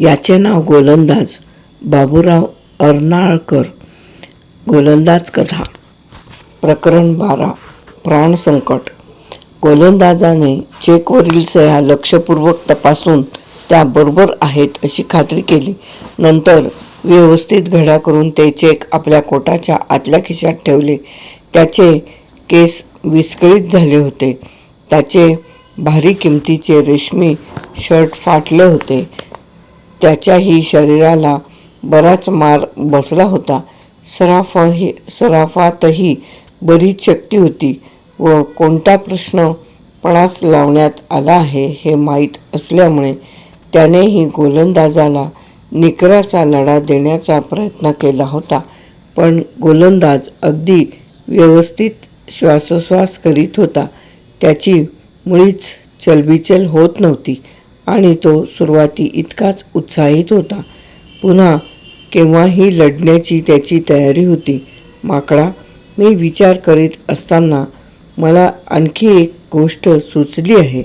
याचे नाव गोलंदाज बाबूराव अर्नाळकर. गोलंदाज कथा. प्रकरण बारा. प्राणसंकट गोलंदाजाने चेकवरील सह्या लक्षपूर्वक तपासून त्या बरोबर आहेत अशी खात्री केली. नंतर व्यवस्थित घड्या करून ते चेक आपल्या कोटाच्या आतल्या खिशात ठेवले. त्याचे केस विस्कळीत झाले होते. त्याचे भारी किमतीचे रेशमी शर्ट फाटले होते. त्याच्याही शरीराला बराच मार बसला होता. सराफही सराफातही बरीच शक्ती होती व कोणता प्रश्न पणास लावण्यात आला आहे हे माहीत असल्यामुळे त्यानेही गोलंदाजाला निकराचा लढा देण्याचा प्रयत्न केला होता. पण गोलंदाज अगदी व्यवस्थित श्वासोश्वास करीत होता. त्याची मुळीच चलबिचल होत नव्हती. आणि तो सुरुवाती इतकाच उत्साहित होता. पुन्हा केव्हाही लढण्याची त्याची तयारी होती. माकडा मी विचार करीत असताना मला आणखी एक गोष्ट सुचली आहे.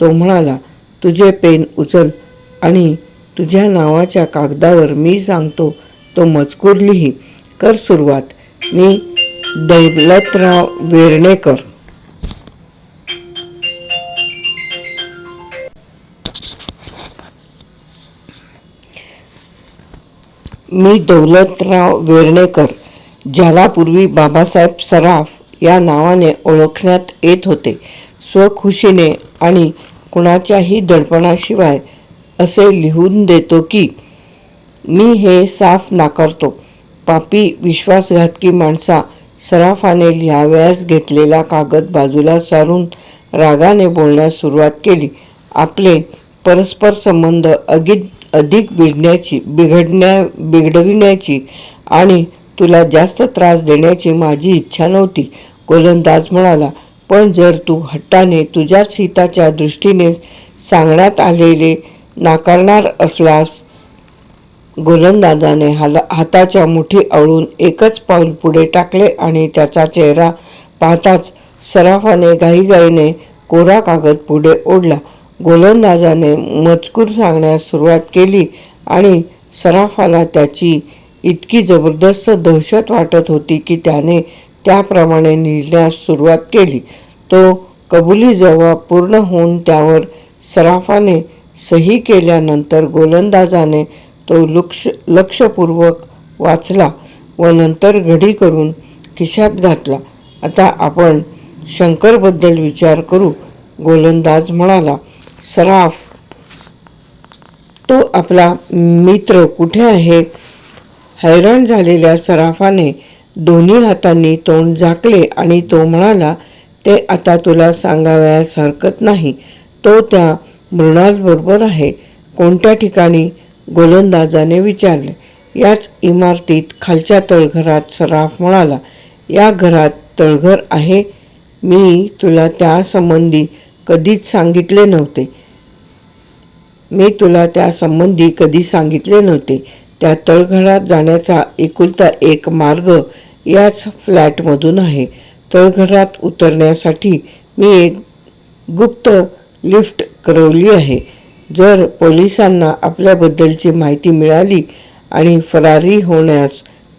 तो म्हणाला तुझे पेन उचल आणि तुझ्या नावाच्या कागदावर मी सांगतो तो मजकूर लिही. कर सुरुवात. मी दौलतराव वेर्णेकर. मी दौलतराव वेर्णेकर ज्याला पूर्वी बाबासाहेब सराफ या नावाने ओळखण्यात येत होते स्वखुशीने आणि कुणाच्याही दडपणाशिवाय असे लिहून देतो की मी हे साफ नाकारतो. पापी विश्वासघातकी माणसा सराफाने लिहाव्यास घेतलेला कागद बाजूला सारून रागाने बोलण्यास सुरुवात केली. आपले परस्पर संबंध अगित अधिक बिघडण्याची बिघडण्या बिघडविण्याची आणि तुला जास्त त्रास देण्याची माझी इच्छा नव्हती. गोलंदाज म्हणाला पण जर तू हट्टाने तुझ्याच हिताच्या दृष्टीने सांगण्यात आलेले नाकारणार असलास गोलंदाजाने हाला हाताच्या मुठी आवळून एकच पाऊल पुढे टाकले आणि त्याचा चेहरा पाहताच सराफाने घाईघाईने कोरा कागद पुढे ओढला. गोलंदाजाने मजकूर सांगण्यास सुरुवात केली आणि सराफाला त्याची इतकी जबरदस्त दहशत वाटत होती की त्याने त्याप्रमाणे लिहिण्यास सुरुवात केली. तो कबुली जबाब पूर्ण होऊन त्यावर सराफाने सही केल्यानंतर गोलंदाजाने तो लक्ष लक्षपूर्वक वाचला व नंतर घडी करून खिशात घातला. आता आपण शंकरबद्दल विचार करू गोलंदाज म्हणाला सराफ. तो आपला मित्र कुठे आहे? हैराण झालेल्या सराफाने दोन्ही हातांनी तोंड झाकले आणि तो म्हणाला ते आता तुला सांगावयास हरकत नाही. तो त्या मृणालबरोबर आहे. कोणत्या ठिकाणी? गोलंदाजाने विचारले. याच इमारतीत खालच्या तळघरात सराफ म्हणाला. या घरात तळघर आहे. मी तुला त्यासंबंधी कधीच सांगितले नव्हते. मी तुला त्यासंबंधी कधी सांगितले नव्हते. त्या तळघरात जाण्याचा एकुलता एक मार्ग याच फ्लॅटमधून आहे. तळघरात उतरण्यासाठी मी एक गुप्त लिफ्ट करवली आहे. जर पोलिसांना आपल्याबद्दलची माहिती मिळाली आणि फरारी होण्यास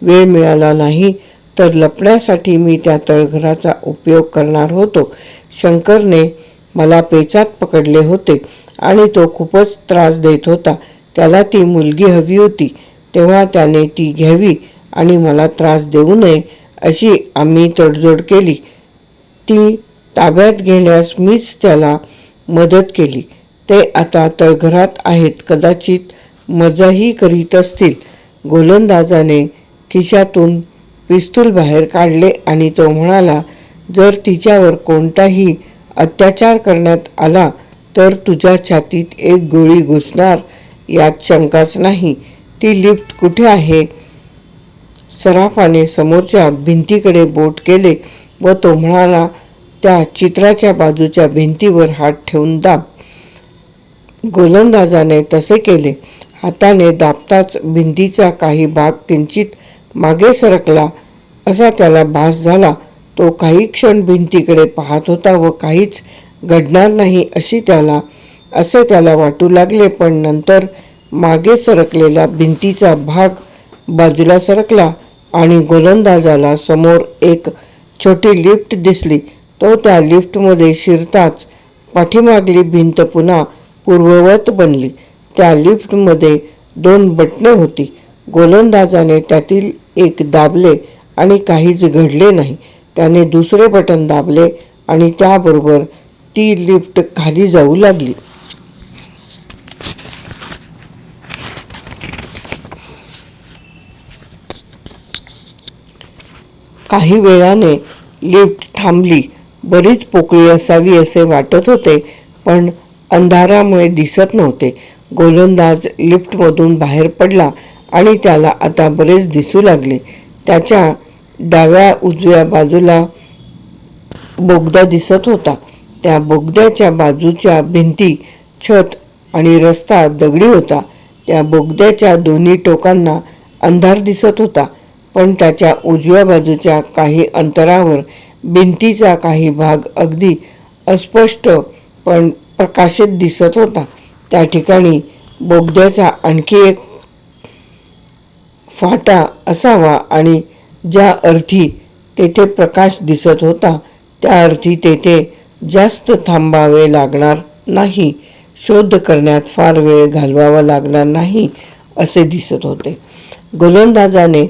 वेळ मिळाला नाही तर लपण्यासाठी मी त्या तळघराचा उपयोग करणार होतो. शंकरने मला पेचात पकडले होते आणि तो खूपच त्रास देत होता. त्याला ती मुलगी हवी होती. तेव्हा त्याने ती घ्यावी आणि मला त्रास देऊ नये अशी आम्ही तडजोड केली. ती ताब्यात घेण्यास मीच त्याला मदत केली. ते आता तळघरात आहेत. कदाचित मजाही करीत असतील. गोलंदाजाने खिशातून पिस्तूल बाहेर काढले आणि तो म्हणाला जर तिच्यावर कोणताही अत्याचार करण्यात आला तर तुझ्या छातीत एक गोळी घुसणार यात शंकाच नाही. ती लिफ्ट कुठे आहे? सराफाने समोरच्या भिंतीकडे बोट केले व तो म्हणाला त्या चित्राच्या बाजूच्या भिंतीवर हात ठेवून दाब. गोलंदाजाने तसे केले. हाताने दाबताच भिंतीचा काही भाग किंचित मागे सरकला. असा त्याला भास झाला. तो काही क्षण भिंतीकडे पाहत होता व काहीच घडणार नाही अशी त्याला असे त्याला वाटू लागले. पण नंतर मागे सरकलेला भिंतीचा भाग बाजूला सरकला आणि गोलंदाजाला समोर एक छोटी लिफ्ट दिसली. तो त्या लिफ्टमध्ये शिरताच पाठीमागली भिंत पुन्हा पूर्ववत बनली. त्या लिफ्टमध्ये दोन बटणे होती. गोलंदाजाने त्यातील एक दाबले आणि काहीच घडले नाही. त्याने दुसरे बटन दाबले आणि त्याबरोबर ती लिफ्ट खाली जाऊ लागली. काही वेळाने लिफ्ट थांबली. बरीच पोकळी असावी असे वाटत होते पण अंधारामुळे दिसत नव्हते. गोलंदाज लिफ्टमधून बाहेर पडला आणि त्याला आता बरेच दिसू लागले. त्याच्या डाव्या उजव्या बाजूला बोगदा दिसत होता. त्या बोगद्याच्या बाजूच्या भिंती छत आणि रस्ता दगडी होता. त्या बोगद्याच्या दोन्ही टोकांना अंधार दिसत होता. पण त्याच्या उजव्या बाजूच्या काही अंतरावर भिंतीचा काही भाग अगदी अस्पष्ट पण प्रकाशित दिसत होता. त्या ठिकाणी बोगद्याचा आणखी एक फाटा असावा आणि ज्या अर्थी तेथे प्रकाश दिसत होता त्या अर्थी तेथे जास्त थांबावे लागणार नाही शोध करण्यात फार वेळ घालवावा लागणार नाही असे दिसत होते. गोलंदाजाने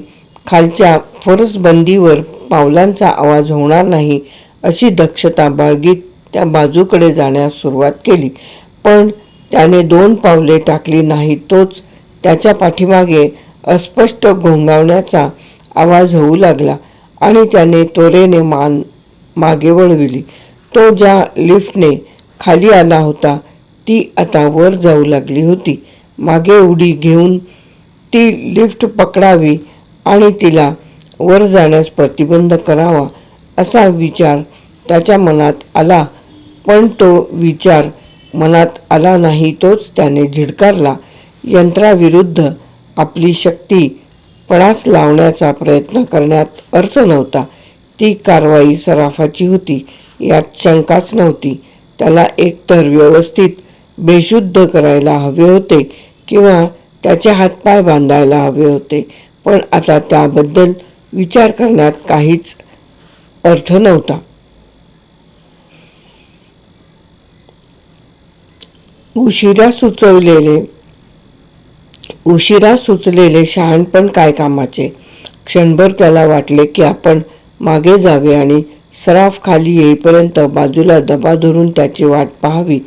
खालच्या फरसबंदीवर पावलांचा आवाज होणार नाही अशी दक्षता बाळगीत त्या बाजूकडे जाण्यास सुरुवात केली. पण त्याने दोन पावले टाकली नाही तोच त्याच्या पाठीमागे अस्पष्ट घोंगावण्याचा आवाज होऊ लागला आणि त्याने तोरेने मान मागे वळविली. तो ज्या लिफ्टने खाली आला होता ती आता वर जाऊ लागली होती. मागे उडी घेऊन ती लिफ्ट पकडावी आणि तिला वर जाण्यास प्रतिबंध करावा असा विचार त्याच्या मनात आला. पण तो विचार मनात आला नाही तोच त्याने झिडकारला. यंत्राविरुद्ध आपली शक्ती पळास लावण्याचा प्रयत्न करण्यात अर्थ नव्हता. ती कारवाई सराफाची होती. यात शंकाच नव्हती. त्याला एकतर व्यवस्थित बेशुद्ध करायला हवे होते किंवा त्याचे हातपाय बांधायला हवे होते पण आता त्याबद्दल विचार करण्यात काहीच अर्थ नव्हता. उशिरा सुचवलेले उशिरा सुचलेले शहाणपण काय कामाचे? क्षणभर त्याला वाटले की आपण मागे जावे आणि सराफ खाली येईपर्यंत बाजूला दबा धरून त्याची वाट पाहावी.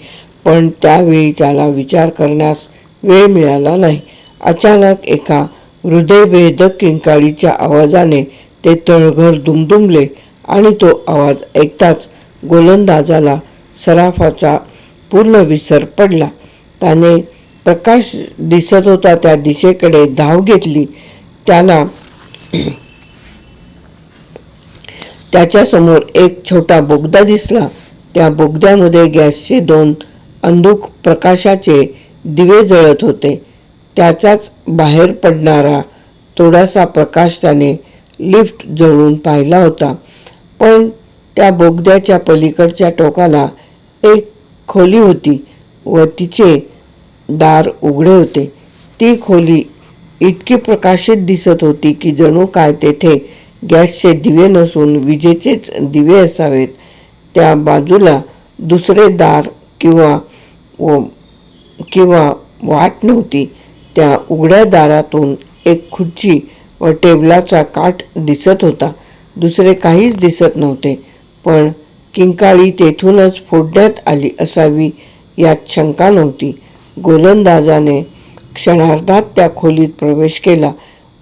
पण त्यावेळी त्याला विचार करण्यास वेळ मिळाला नाही. अचानक एका हृदयभेदक किंकाळीच्या आवाजाने ते तळघर दुमदुमले आणि तो आवाज ऐकताच गोलंदाजाला सराफाचा पूर्ण विसर पडला. त्याने प्रकाश दिसत होता त्या दिशेकडे धाव घेतली. त्याला त्याच्यासमोर एक छोटा बोगदा दिसला. त्या बोगद्यामध्ये गॅसचे दोन अंधुक प्रकाशाचे दिवे जळत होते. त्याचाच बाहेर पडणारा थोडासा प्रकाश त्याने लिफ्ट जळून पाहिला होता. पण त्या बोगद्याच्या पलीकडच्या टोकाला एक खोली होती व तिचे दार उघडे होते. ती खोली इतकी प्रकाशित दिसत होती की जणू काय तेथे गॅसचे दिवे नसून विजेचेच दिवे असावेत. त्या बाजूला दुसरे दार किंवा व किंवा वाट नव्हती. त्या उघड्या दारातून एक खुर्ची व टेबलाचा काठ दिसत होता. दुसरे काहीच दिसत नव्हते पण किंकाळी तेथूनच फोडण्यात आली असावी यात शंका नव्हती. गोलंदाजाने क्षणार्धात त्या खोलीत प्रवेश केला.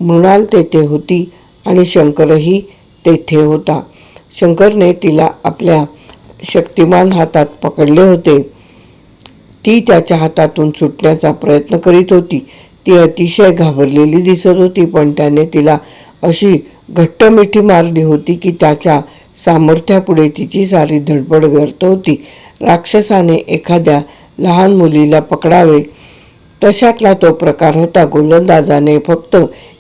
मृणाल तेथे होती आणि शंकरही तेथे होता. शंकरने तिला आपल्या शक्तिमान हातात पकडले होते. ती त्याच्या हातातून सुटण्याचा प्रयत्न करीत होती. ती अतिशय घाबरलेली दिसत होती पण त्याने तिला अशी घट्ट मिठी मारली होती की त्याच्या सामर्थ्यापुढे तिची सारी धडपड व्यर्थ होती. राक्षसाने एखाद्या लहान मुलीला पकडावे तशातला तो प्रकार होता. गोलंदाजाने फक्त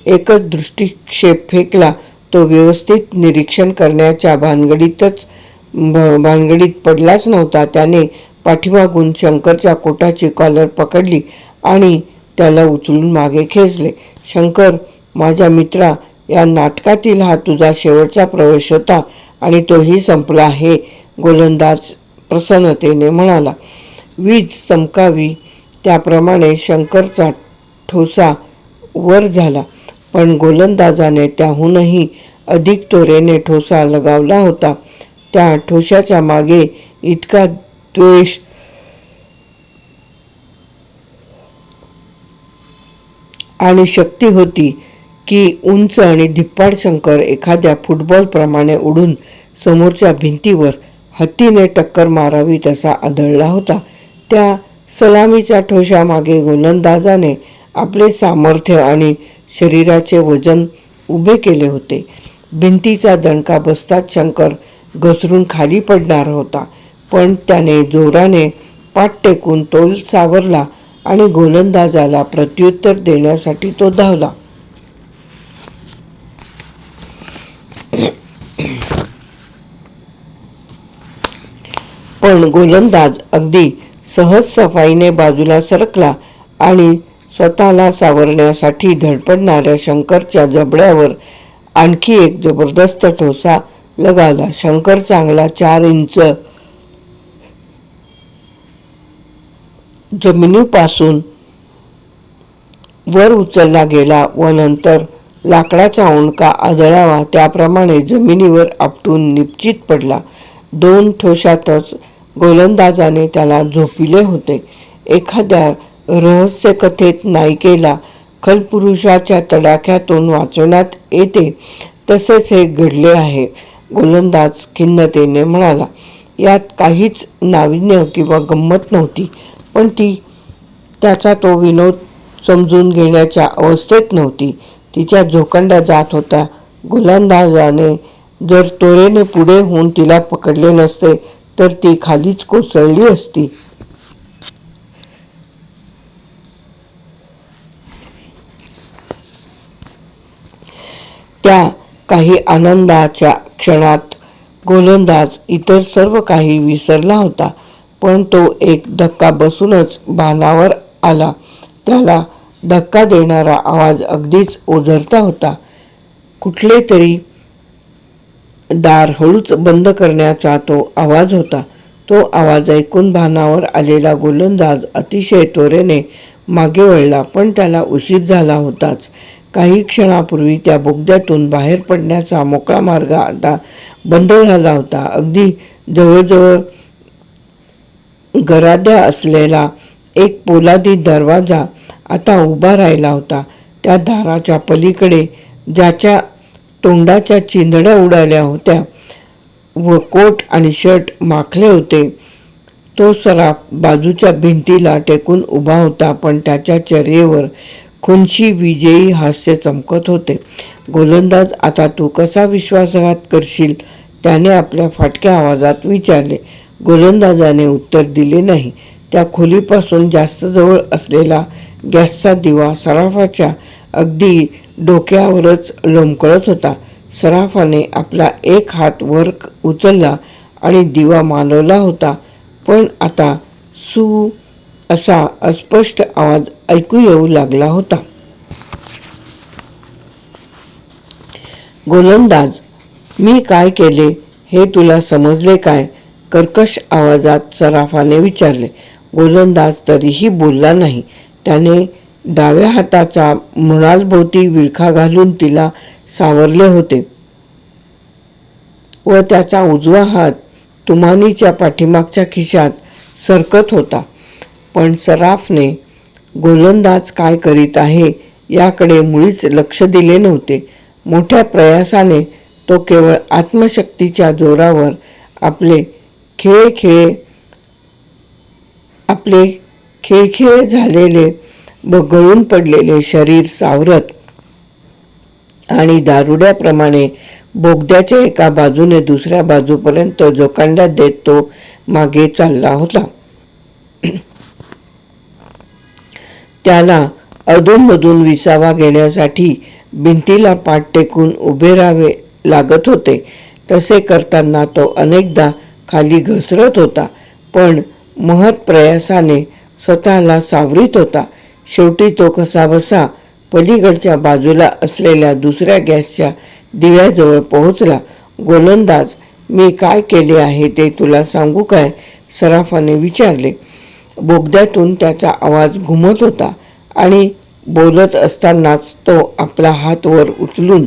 एकच दृष्टिक्षेप फेकला. तो व्यवस्थित निरीक्षण करण्याच्या भानगडीतच भ- भानगडीत पडलाच नव्हता. त्याने पाठीमागून शंकरच्या कोटाची कॉलर पकडली आणि त्याला उचलून मागे खेचले. शंकर माझ्या मित्रा या नाटकातील हा तुझा शेवटचा प्रवेश होता आणि तोही संपला हे गोलंदाज प्रसन्नतेने म्हणाला. वीज चमकावी त्याप्रमाणे शंकरचा ठोसा वर झाला. पण गोलंदाजाने त्याहूनही अधिक तोरेने ठोसा लगावला होता. त्या ठोशाच्या मागे इतका द्वेष आणि शक्ती होती की उंच आणि धिप्पाड शंकर एखाद्या फुटबॉलप्रमाणे उडून समोरच्या भिंतीवर हत्तीने टक्कर मारावी तसा आदळला होता. त्या सलामीच्या ठोशामागे गोलंदाजाने आपले सामर्थ्य आणि शरीराचे वजन उभे केले होते. भिंतीचा दणका बसताच शंकर घसरून खाली पडणार होता पण त्याने जोराने पाठ टेकून तोल सावरला आणि गोलंदाजाला प्रत्युत्तर देण्यासाठी तो धावला. पण गोलंदाज अगदी सहज सफाईने बाजूला सरकला आणि स्वतःला सावरण्यासाठी धडपडणाऱ्या शंकरच्या जबड्यावर आणखी एक जबरदस्त ठोसा लगावला शंकर चांगला चार इंच जमिनीपासून वर उचलला गेला व नंतर लाकडाचा उंडका आदळावा. त्याप्रमाणे जमिनीवर आपटून निश्चित पडला. दोन ठोशातच गोलंदाजाने त्याला झोपिले होते. एखाद्या रहस्यकथेत नायिकेला खलपुरुषाच्या तडाख्यातून वाचवण्यात येते तसेच हे घडले आहे गोलंदाज खिन्नतेने म्हणाला. यात काहीच नाविन्य किंवा गंमत नव्हती पण ती त्याचा तो विनोद समजून घेण्याच्या अवस्थेत नव्हती. तिच्या झोकंडा जात होता. गोलंदाजाने जर तोरेने पुढे होऊन तिला पकडले नसते तर ती खालीच कोसळली असती. त्या काही आनंदाच्या क्षणात गोलंदाज इतर सर्व काही विसरला होता पण तो एक धक्का बसूनच बाणावर आला. त्याला धक्का देणारा आवाज अगदीच ओझरता होता. कुठले तरी दार हळूच बंद करण्याचा तो आवाज होता. तो आवाज ऐकून भानावर आलेला गोलंदाज अतिशय त्वरेने मागे वळला पण त्याला उशीर झाला होताच. काही क्षणापूर्वी त्या बोगद्यातून बाहेर पडण्याचा मोकळा मार्ग आता बंद झाला होता. अगदी जवळजवळ गराद्या असलेला एक पोलादी दरवाजा आता उभा राहिला होता. त्या दाराच्या पलीकडे ज्याच्या तोंडाच्या चिंधड्या उडाल्या होत्या व कोट आणि शर्ट माखले होते. तो सराफ बाजूच्या भिंतीला टेकून उभा होता पण त्याच्या चर्येवर खुनशी विजयी हास्य चमकत होते. गोलंदाज आता तू कसा विश्वासघात करशील? त्याने आपल्या फाटक्या आवाजात विचारले. गोलंदाजाने उत्तर दिले नाही. त्या खोलीपासून जास्त जवळ असलेला गॅसचा दिवा सराफाच्या अगदी डोक्यावरच लोंबकळत होता. सराफाने आपला एक हात वर उचलला आणि दिवा मानवला होता. पण आता सू असा अस्पष्ट आवाज ऐकू येऊ लागला होता. गोलंदाज मी काय केले हे तुला समजले काय? कर्कश आवाजात सराफाने विचारले. गोलंदाज तरीही बोलला नाही. त्याने डाव्या हाताचा मृणालभोवती विळखा घालून तिला सावरले होते. व त्याचा उजवा हात तुमानीच्या पाठीमागच्या खिशात सरकत होता. पण सराफने गोलंदाज काय करीत आहे याकडे मुळीच लक्ष दिले नव्हते. मोठ्या प्रयासाने तो केवळ आत्मशक्तीच्या जोरावर आपले खेळ खेळे आपले खेळखेळ झालेले व गळून पडलेले शरीर सावरत आणि दारुड्याप्रमाणे बोगद्याच्या एका बाजूने दुसऱ्या बाजूपर्यंत जोकांड्यात देत तो मागे चालला होता. त्याला अधूनमधून विसावा घेण्यासाठी भिंतीला पाठ टेकून उभे राहावे लागत होते. तसे करताना तो अनेकदा खाली घसरत होता पण महत प्रयासाने स्वतःला सावरीत होता. शेवटी तो कसाबसा पलीकडच्या बाजूला असलेल्या दुसऱ्या गॅसच्या दिव्याजवळ पोहोचला. गोलंदाज मी काय केले आहे ते तुला सांगू काय? सराफाने विचारले. बोगद्यातून त्याचा आवाज घुमत होता आणि बोलत असतानाच तो आपला हात वर उचलून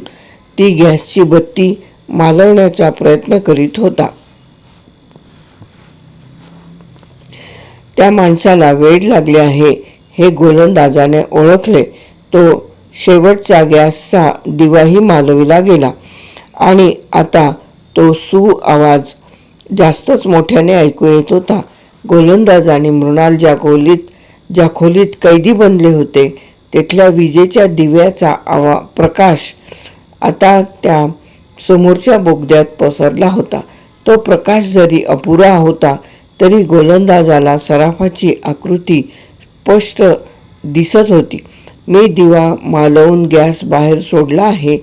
ती गॅसची बत्ती मालवण्याचा प्रयत्न करीत होता. त्या माणसाला वेड लागले आहे. हे गोलंदाजाने ओळखले. तो शेवटचा गॅसचा दिवाही मालविला गेला. आणि आता तो सू आवाज जास्तच मोठ्याने ऐकू येत होता. गोलंदाज आणि मृणाल ज्या खोलीत ज्या खोलीत कैदी बनले होते तिथल्या विजेच्या दिव्याचा आवा प्रकाश आता त्या समोरच्या बोगद्यात पसरला होता. तो प्रकाश जरी अपुरा होता तरी गोलंदाजाला सराफाची आकृती स्पष्ट दिसत होती. मी दिवा मालवून गॅस बाहेर सोडला आहे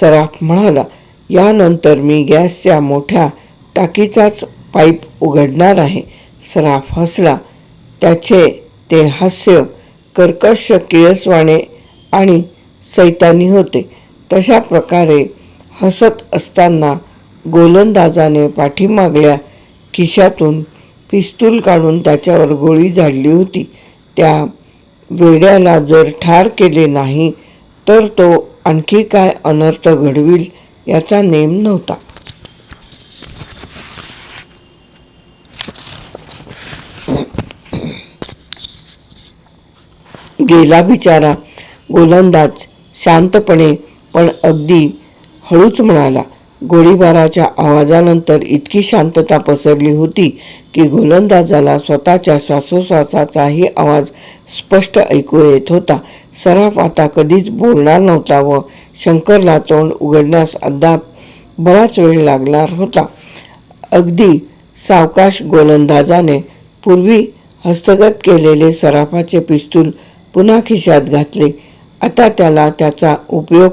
सराफ म्हणाला. यानंतर मी गॅसच्या मोठ्या टाकीचाच पाईप उघडणार आहे. सराफ हसला. त्याचे ते हास्य कर्कश किळसवाणे आणि सैतानी होते. तशा प्रकारे हसत असताना गोलंदाजाने पाठीमागल्या खिशातून पिस्तूल काढून त्याच्यावर गोळी झाडली होती. त्या वेड्याला जर ठार केले नाही तर तो आणखी काय अनर्थ घडविल याचा नेम नव्हता. गेला बिचारा गोलंदाज शांतपणे पण अगदी हळूच म्हणाला गोळीबाराच्या आवाजानंतर इतकी शांतता पसरली होती की गोलंदाजाला स्वतःच्या श्वासोश्वासाचाही आवाज स्पष्ट ऐकू येत होता. सराफ आता कधीच बोलणार नव्हता व शंकरला तोंड उघडण्यास अद्याप बराच वेळ लागणार होता. अगदी सावकाश गोलंदाजाने पूर्वी हस्तगत केलेले सराफाचे पिस्तूल पुन्हा खिशात घातले. आता त्याला त्याचा उपयोग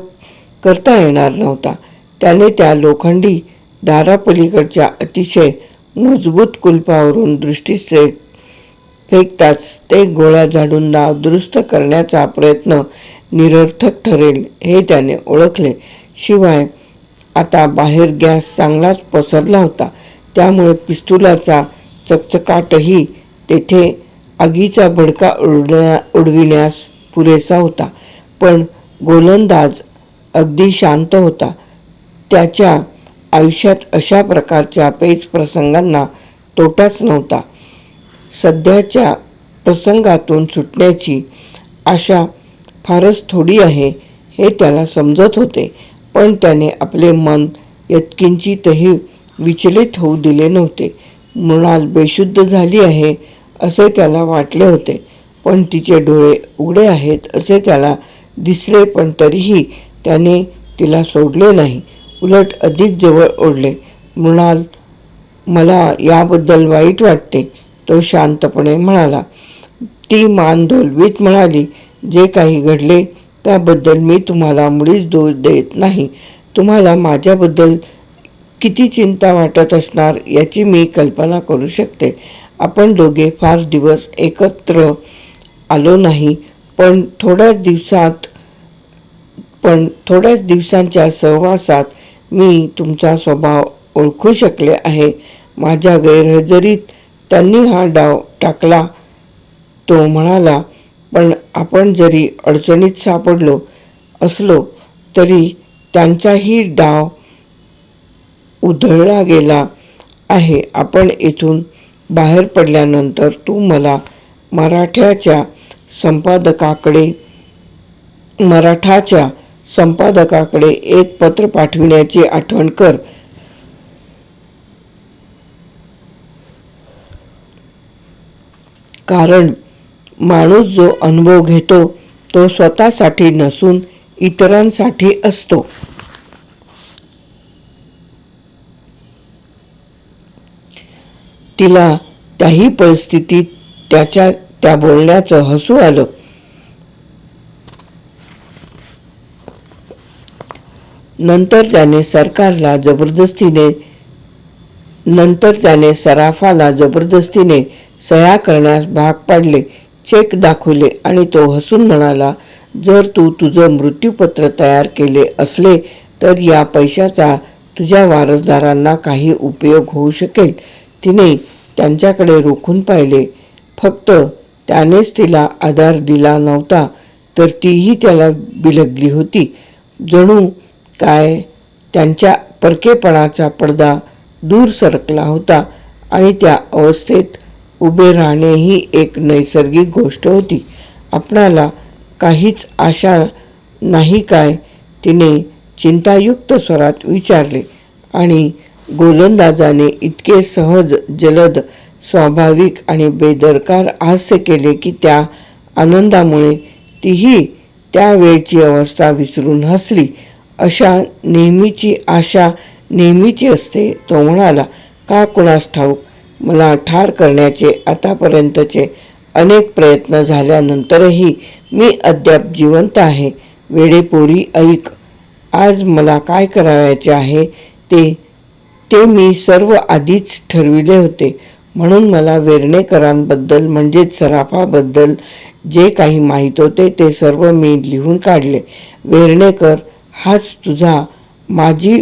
करता येणार नव्हता. त्याने त्या लोखंडी दारापलीकडच्या अतिशय मजबूत कुलपावरून दृष्टीसे फेकताच ते गोळ्या झाडून नाव दुरुस्त करण्याचा प्रयत्न निरर्थक ठरेल हे त्याने ओळखले. शिवाय आता बाहेर गॅस चांगलाच पसरला होता. त्यामुळे पिस्तुलाचा चकचकाटही तेथे आगीचा भडका उडण्या उडविण्यास पुरेसा होता. पण गोलंदाज अगदी शांत होता. त्याच्या आयुष्यात अशा प्रकारच्या पेच प्रसंगांना तोटाच नव्हता. सध्याच्या प्रसंगातून सुटण्याची आशा फारच थोडी आहे हे त्याला समजत होते. पण त्याने आपले मन यत्किंचितही विचलित होऊ दिले नव्हते. मृणाल बेशुद्ध झाली आहे असे त्याला वाटले होते. पण तिचे डोळे उघडे आहेत असे त्याला दिसले पण तरीही त्याने तिला सोडले नाही. उलट अधिक जवळ ओढले. मृणाल मला याबद्दल वाईट वाटते तो शांतपणे म्हणाला. ती मान डोलवीत म्हणाली जे काही घडले त्याबद्दल मी तुम्हाला मुळीच दोष देत नाही. तुम्हाला माझ्याबद्दल किती चिंता वाटत असणार याची मी कल्पना करू शकते. आपण दोघे फार दिवस एकत्र आलो नाही पण थोड्याच दिवसात पण थोड्याच दिवसांच्या सहवासात मी तुमचा स्वभाव ओळखू शकले आहे. माझ्या गैरहजेरीत त्यांनी हा डाव टाकला. तो म्हणाला पण आपण जरी अडचणीत सापडलो असलो तरी त्यांचाही डाव उधळला गेला आहे. आपण येथून बाहेर पडल्यानंतर तू मला मराठ्याच्या संपादकाकडे मराठाच्या संपादकाकडे एक पत्र पाठविण्याची आठवण कर. कारण माणूस जो अनुभव घेतो तो स्वतःसाठी नसून इतरांसाठी असतो. तिला त्याही परिस्थितीत त्याच्या त्या बोलण्याचं हसू आलं. नंतर त्याने सरकारला जबरदस्तीने नंतर त्याने सराफाला जबरदस्तीने सह्या करण्यास भाग पाडले चेक दाखवले आणि तो हसून म्हणाला जर तू तुझं मृत्यूपत्र तयार केले असले तर या पैशाचा तुझ्या वारसदारांना काही उपयोग होऊ शकेल. तिने त्यांच्याकडे रोखून पाहिले. फक्त त्यानेच तिला आधार दिला नव्हता तर तीही त्याला बिलगली होती. जणू काय? त्यांच्या परकेपणाचा पडदा दूर सरकला होता आणि त्या अवस्थेत उभे राहणे ही एक नैसर्गिक गोष्ट होती. आपणाला काहीच आशा नाही काय? तिने चिंतायुक्त स्वरात विचारले आणि गोलंदाजाने इतके सहज जलद स्वाभाविक आणि बेदरकार हास्य केले की त्या आनंदामुळे तीही त्यावेळची अवस्था विसरून हसली. अशा नेहमीची आशा नेहमीची असते तो म्हणाला का कुणास ठाऊक? मला ठार करण्याचे आतापर्यंतचे अनेक प्रयत्न झाल्यानंतरही मी अद्याप जिवंत आहे. वेडेपोरी ऐक. आज मला काय करावयाचे आहे ते ते मी सर्व आधीच ठरविले होते. म्हणून मला वेर्णेकरांबद्दल म्हणजेच सराफाबद्दल जे काही माहीत होते ते सर्व मी लिहून काढले. वेर्णेकर हाच तुझा माझी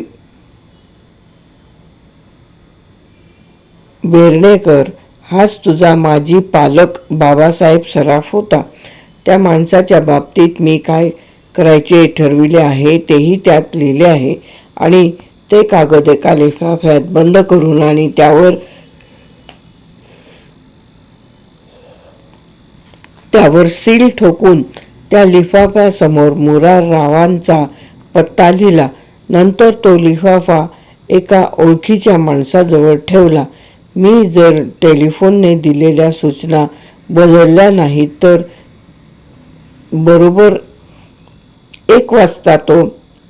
बेरणेकर हाच तुझा माजी पालक बाबासाहेब सराफ होता. त्या माणसाच्या बाबतीत मी काय करायचे ठरविले आहे तेही त्यात लिहिले आहे. आणि ते कागद एका लिफाफ्यात बंद करून आणि त्यावर त्यावर सील ठोकून त्या लिफाफ्यासमोर मुराररावांचा पत्ता लिहिला नंतर तो लिफाफा एका ओळखीच्या माणसाजवळ ठेवला. मी जर टेलिफोनने दिलेल्या सूचना बदलल्या नाहीत तर बरोबर एक वाजता तो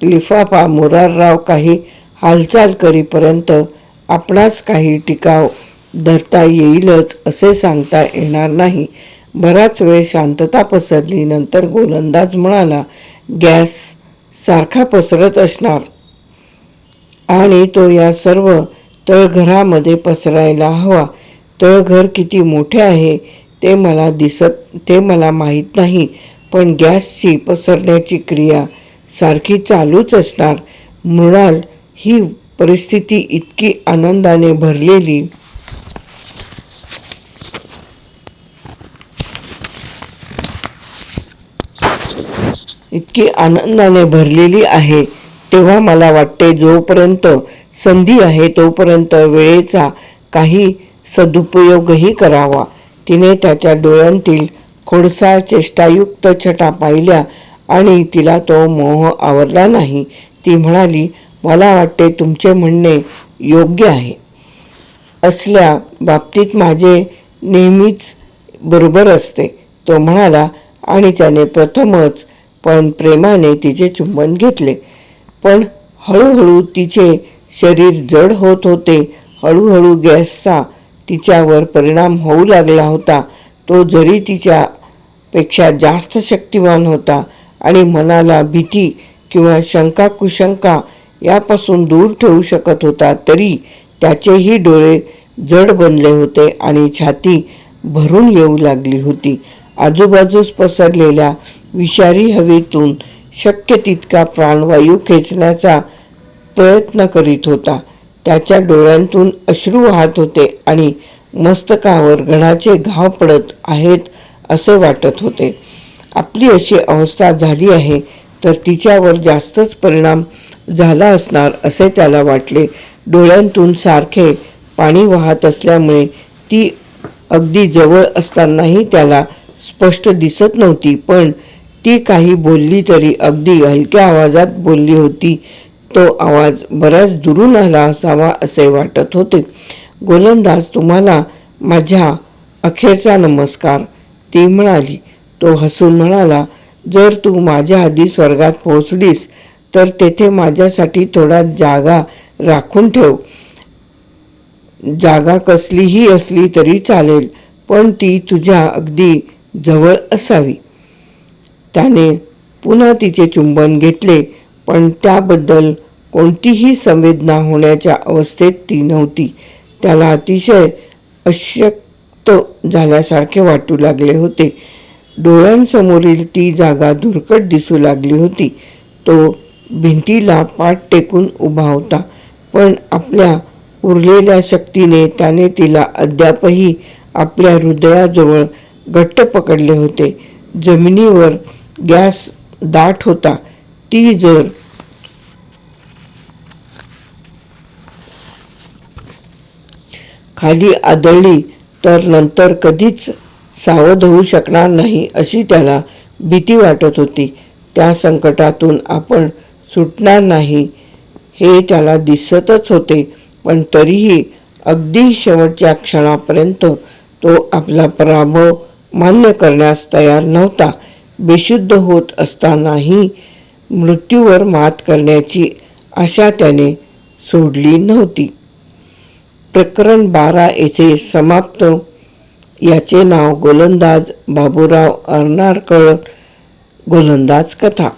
लिफाफा मुरारराव काही हालचाल करीपर्यंत आपणास काही टिकाव धरता येईलच असे सांगता येणार नाही. बराच वेळ शांतता पसरली. नंतर गोलंदाज म्हणाला गॅस सारखा पसरत असणार. आणि तो या सर्व तळघरामध्ये पसरायला हवा. तळघर किती मोठे आहे ते मला दिसत ते मला माहीत नाही. पण गॅसची पसरण्याची क्रिया सारखी चालूच असणार. मृणाल ही परिस्थिती इतकी आनंदाने भरलेली इतकी आनंदाने भरलेली आहे. तेव्हा मला वाटते जोपर्यंत संधी आहे तोपर्यंत वेळेचा काही सदुपयोगही करावा. तिने त्याच्या डोळ्यांतील खोडसाळ चेष्टायुक्त छटा पाहिल्या आणि तिला तो मोह आवरला नाही. ती म्हणाली मला वाटते तुमचे म्हणणे योग्य आहे. असल्या बाबतीत माझे नेहमीच बरोबर असते. तो म्हणाला आणि त्याने प्रथमच पण प्रेमाने तिचे चुंबन घेतले. पण हळूहळू तिचे शरीर जड होत होते. हळूहळू गॅसचा तिच्यावर परिणाम होऊ लागला होता. तो जरी तिच्यापेक्षा जास्त शक्तिवान होता आणि मनाला भीती किंवा शंका कुशंका यापासून दूर ठेवू शकत होता तरी त्याचेही डोळे जड बनले होते आणि छाती भरून येऊ लागली होती. आजूबाजूस पसरलेल्या विषारी हवेतून शक्य तितका प्राणवायू खेचण्याचा प्रयत्न करीत होता. त्याच्या डोळ्यांतून अश्रू वाहत होते आणि मस्तकावर गणाचे घाव पडत आहेत असे वाटत होते. आपली अशी अवस्था झाली आहे तर तिच्यावर जास्तच परिणाम झाला असणार असे त्याला वाटले. डोळ्यांतून सारखे पाणी वाहत असल्यामुळे ती अगदी जवळ असतानाही त्याला स्पष्ट दिसत नव्हती पण ती काही बोलली तरी अगदी हलक्या आवाजात बोलली होती. तो आवाज बऱ्याच दुरून आला असावा असे वाटत होते. गोलंदाज तुम्हाला माझ्या अखेरचा नमस्कार. ती म्हणाली. तो हसून म्हणाला जर तू माझ्या आधी स्वर्गात पोहोचलीस तर तेथे माझ्यासाठी थोडा जागा राखून ठेव. जागा कसलीही असली तरी चालेल पण ती तुझ्या अगदी जवळ असावी. त्याने पुन्हा तिचे चुंबन घेतले पण त्याबद्दल कोणतीही संवेदना होण्याच्या अवस्थेत ती नव्हती. त्याला अतिशय अशक्त झाल्यासारखे वाटू लागले होते. डोळ्यांसमोरील ती जागा धुरकट दिसू लागली होती. तो भिंतीला पाठ टेकून उभा होता पण आपल्या उरलेल्या शक्तीने त्याने तिला अद्यापही आपल्या हृदयाजवळ घट्ट पकडले होते. जमिनीवर गॅस दाट होता. ती जर खाली आदळली तर नंतर कधीच सावध होऊ शकणार नाही अशी त्याला भीती वाटत होती. त्या संकटातून आपण सुटणार नाही हे त्याला दिसतच होते. पण तरीही अगदी शेवटच्या क्षणापर्यंत तो आपला पराभव मान्य करण्यास तयार नव्हता. बेशुद्ध होत असतानाही मृत्यूवर मात करण्याची आशा त्याने सोडली नव्हती. प्रकरण बारा येथे समाप्त. याचे नाव गोलंदाज बाबूराव अर्नाळकर गोलंदाज कथा.